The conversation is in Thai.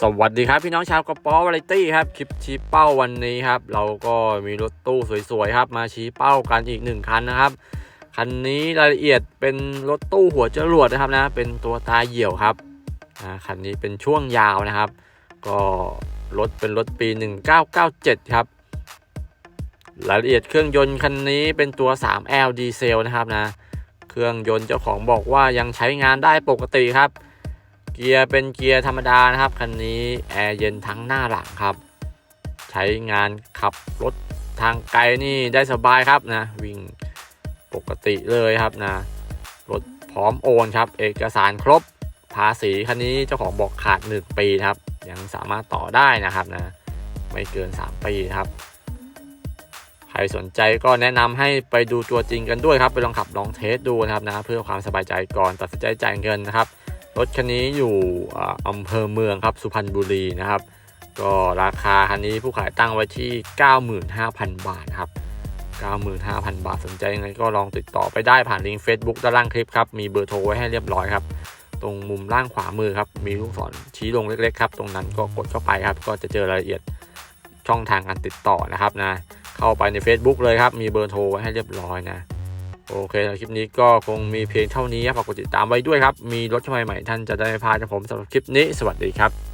สวัสดีครับพี่น้องชาวกระป๋อวาไรตี้ครับคลิปชี้เป้าวันนี้ครับ เราก็มีรถตู้สวยๆครับ มาชี้เป้ากันอีกหนึ่งคันนะครับ คันนี้รายละเอียดเป็นรถตู้หัวจรวดนะครับนะ เป็นตัวตาเหี่ยวครับอ่าคันนี้เป็นช่วงยาวนะครับ ก็รถเป็นรถปี 1997 ครับ รายละเอียดเครื่องยนต์คันนี้เป็นตัว 3L ดีเซลนะครับนะ เครื่องยนต์เจ้าของบอกว่ายังใช้งานได้ปกติครับ กียร์เป็นเกียร์ธรรมดานะครับคันนี้แอร์เย็นทั้งหน้าหลังครับ ใช้งานขับรถทางไกลนี่ได้สบายครับนะ วิ่งปกติเลยครับนะรถพร้อมโอนครับ เอกสารครบภาษีคันนี้เจ้าของบอกขาด 1 ปีครับ ยังสามารถต่อได้นะครับนะไม่เกิน 3 ปีครับ ใครสนใจก็แนะนำให้ไปดูตัวจริงกันด้วยครับ ไปลองขับลองเทสดูนะครับนะเพื่อความสบายใจก่อนตัดสินใจจ่ายเงินนะครับ รถคันนี้อยู่อำเภอเมืองครับสุพรรณบุรีนะครับ ก็ราคาคันนี้ผู้ขายตั้งไว้ที่ 95,000 บาทครับ 95,000 บาทสนใจยังไงก็ลองติดต่อไปได้ผ่านลิงก์ Facebook ด้านล่างคลิปครับ มีเบอร์โทรไว้ให้เรียบร้อยครับ ตรงมุมล่างขวามือครับ มีลูกศรชี้ลงเล็กๆครับ ตรงนั้นก็กดเข้าไปครับ ก็จะเจอรายละเอียดช่องทางการติดต่อนะครับนะ เข้าไปใน Facebook เลยครับ มีเบอร์โทรไว้ให้เรียบร้อยนะ โอเคคลิปนี้ก็คงมีเพียงเท่านี้ฝากกดติดตามไว้ด้วยครับ มีรถใหม่ๆท่านจะได้พาดจากผมสำหรับคลิปนี้ สวัสดีครับ